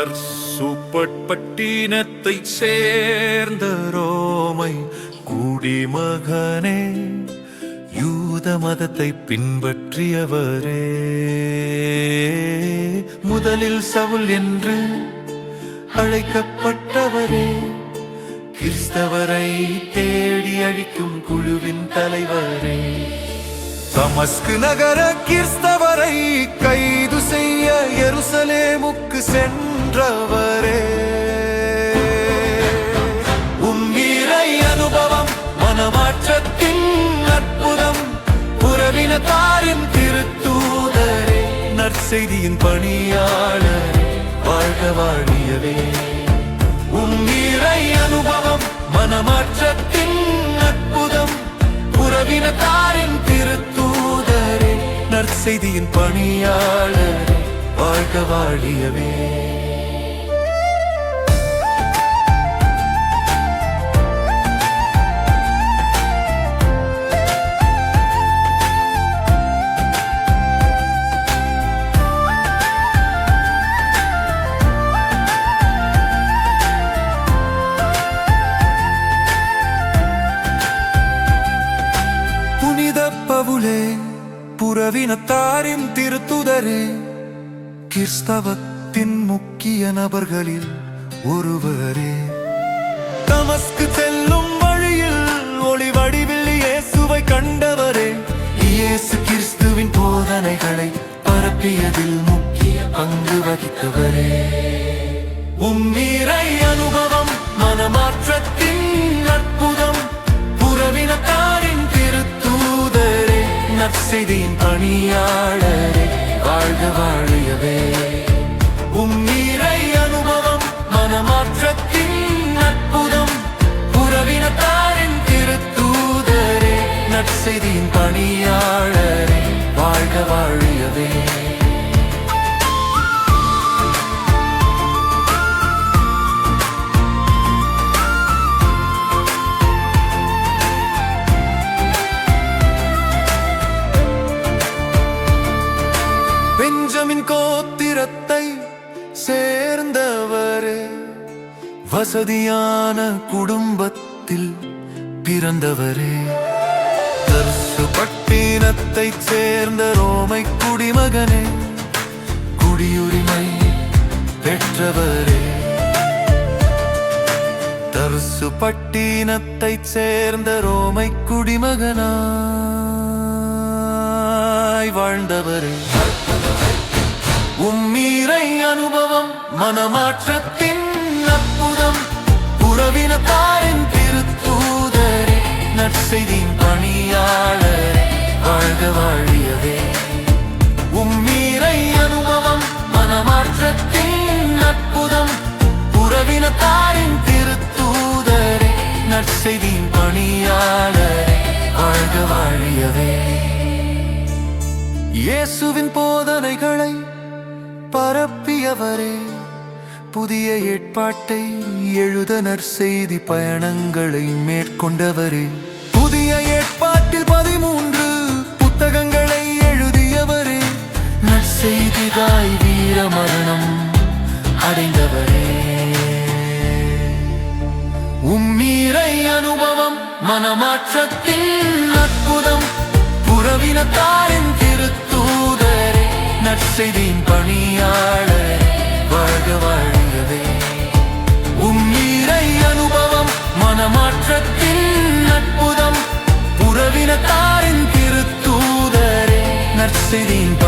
தர்சுப்பட்டினத்தை சேர்ந்த ரோமை குடிமகனே யூத மதத்தை பின்பற்றியவரே. முதலில் சவுல் என்று அழைக்கப்பட்டவரே. கிறிஸ்தவரை தேடி அழிக்கும் குழுவின் தலைவரே. தமஸ்கு நகர கிறிஸ்தவரை கைது சென்றவரே. உம்மீரை அனுபவம் மனமாற்றத்தின் அற்புதம் புறவினத்தாரின் திருத்தூதரே. நற்செய்தியின் பணியாளர் வாழ்க வாழியவே. உம்மீரை அனுபவம் மனமாற்றத்தின் அற்புதம் புறவினத்தாரின் திருத்தூதரே. நற்செய்தியின் பணியாளர் வாழ்க வாழியவே. புனித பவுலே புறவினத்தாரின் திருத்துதரே. கிறிஸ்தவத்தின் முக்கிய நபர்களில் ஒருவரே. தமஸ்கு செல்லும் வழியில் ஒளி வடிவில் இயேசுவை கண்டவரே. இயேசு கிறிஸ்துவின் போதனைகளை பரப்பியதில் முக்கிய பங்கு வகித்தவரே. உம்மீரை அனுபவம் மனமாற்றத்தின் அற்புதம் புறவினத்தாரின் திருத்தூதரே நற்செய்தியின் பணியாளரே. வாழ்க வாழியவே. உம்மீரை அனுபவம் மனமாற்றத்தின் அற்புதம். உறவினத்தாரின் திருத்தூதரே நற்செய்தியின் பணியாளர். வசதியான குடும்பத்தில் பிறந்தவரே. தர்சு பட்டினத்தை சேர்ந்த ரோமை குடிமகனே குடியுரிமை பெற்றவரே. தர்சு பட்டினத்தை சேர்ந்த ரோமை குடிமகனாய் வாழ்ந்தவரே. உம்மீரை அனுபவம் மனமாற்றத்தில் வாழியவே உம்மீரை அனுபவம் மனமாற்றத்தின் அற்புதம் உறவினத்தாரின் திருத்தூதரே நற்செய்தியின் பணியாளரே வாழ்க வாழியவே இயேசுவின் போதனைகளை பரப்பியவரே புதிய ஏற்பாட்டை எழுத செய்தி பயணங்களை மேற்கொண்டவரே. புதிய ஏற்பாட்டில் பதிமூன்று நற்செய்திதாய் வீர மரணம் அடைந்தவரே. உம்மீரை அனுபவம் மனமாற்றத்தின் அற்புதம். புறவினத்தாரின் திருத்தூதரே நற்செய்தியின் பணியாளரே வாழ்க வாழ்கவே. உம்மீரை அனுபவம் மனமாற்றத்தின் அற்புதம். புறவினத்தாரின் திருத்தூதரே நற்செய்தியின்